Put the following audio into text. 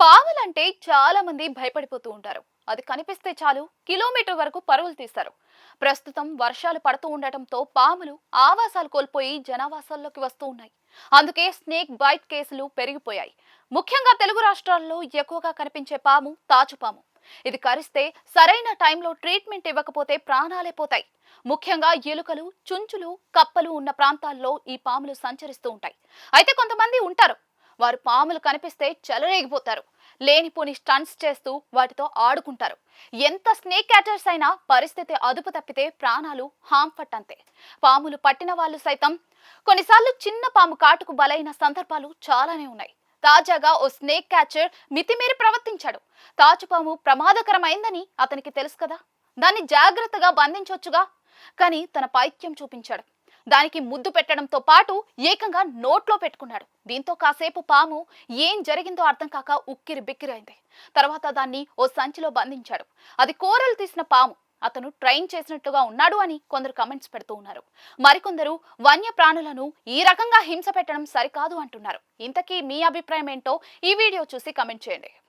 పాములంటే చాలా మంది భయపడిపోతూ ఉంటారు. అది కనిపిస్తే చాలు కిలోమీటర్ వరకు పరుగులు తీస్తారు. ప్రస్తుతం వర్షాలు పడుతూ ఉండటంతో పాములు ఆవాసాలు కోల్పోయి జనావాసాల్లోకి వస్తూ ఉన్నాయి. అందుకే స్నేక్ బైట్ కేసులు పెరిగిపోయాయి. ముఖ్యంగా తెలుగు రాష్ట్రాల్లో ఎక్కువగా కనిపించే పాము తాచుపాము ఇది కరిస్తే సరైన టైంలో ట్రీట్మెంట్ ఇవ్వకపోతే ప్రాణాలే పోతాయి. ముఖ్యంగా ఎలుకలు చుంచులు కప్పలు ఉన్న ప్రాంతాల్లో ఈ పాములు సంచరిస్తూ ఉంటాయి. అయితే కొంతమంది ఉంటారు. వారు పాములు కనిపిస్తే చెలరేగిపోతారు. లేనిపోని స్టంట్స్ చేస్తూ వాటితో ఆడుకుంటారు. ఎంత స్నేక్ క్యాచర్స్ అయినా పరిస్థితి అదుపు తప్పితే ప్రాణాలు హాంఫట్ అంతే పాములు పట్టిన వాళ్ళు సైతం కొన్నిసార్లు చిన్న పాము కాటుకు బలైన సందర్భాలు చాలానే ఉన్నాయి. తాజాగా ఓ స్నేక్ క్యాచర్ మితిమీరి ప్రవర్తించాడు. తాచుపాము ప్రమాదకరమైందని అతనికి తెలుసు కదా? దాన్ని జాగ్రత్తగా బంధించొచ్చుగా? కానీ తన పైత్యం చూపించాడు. దానికి ముద్దు పెట్టడంతో పాటు ఏకంగా నోట్లో పెట్టుకున్నాడు. దీంతో కాసేపు పాము ఏం జరిగిందో అర్థం కాక ఉక్కిరి బిక్కిరైంది. తర్వాత దాన్ని ఓ సంచిలో బంధించాడు. అది కూరలు తీసిన పాము. అతను ట్రైన్ చేసినట్లుగా ఉన్నాడు అని కొందరు కమెంట్స్ పెడుతూ ఉన్నారు. మరికొందరు వన్య ప్రాణులను ఈ రకంగా హింస పెట్టడం సరికాదు అంటున్నారు. ఇంతకీ మీ అభిప్రాయం ఏంటో ఈ వీడియో చూసి కమెంట్ చేయండి.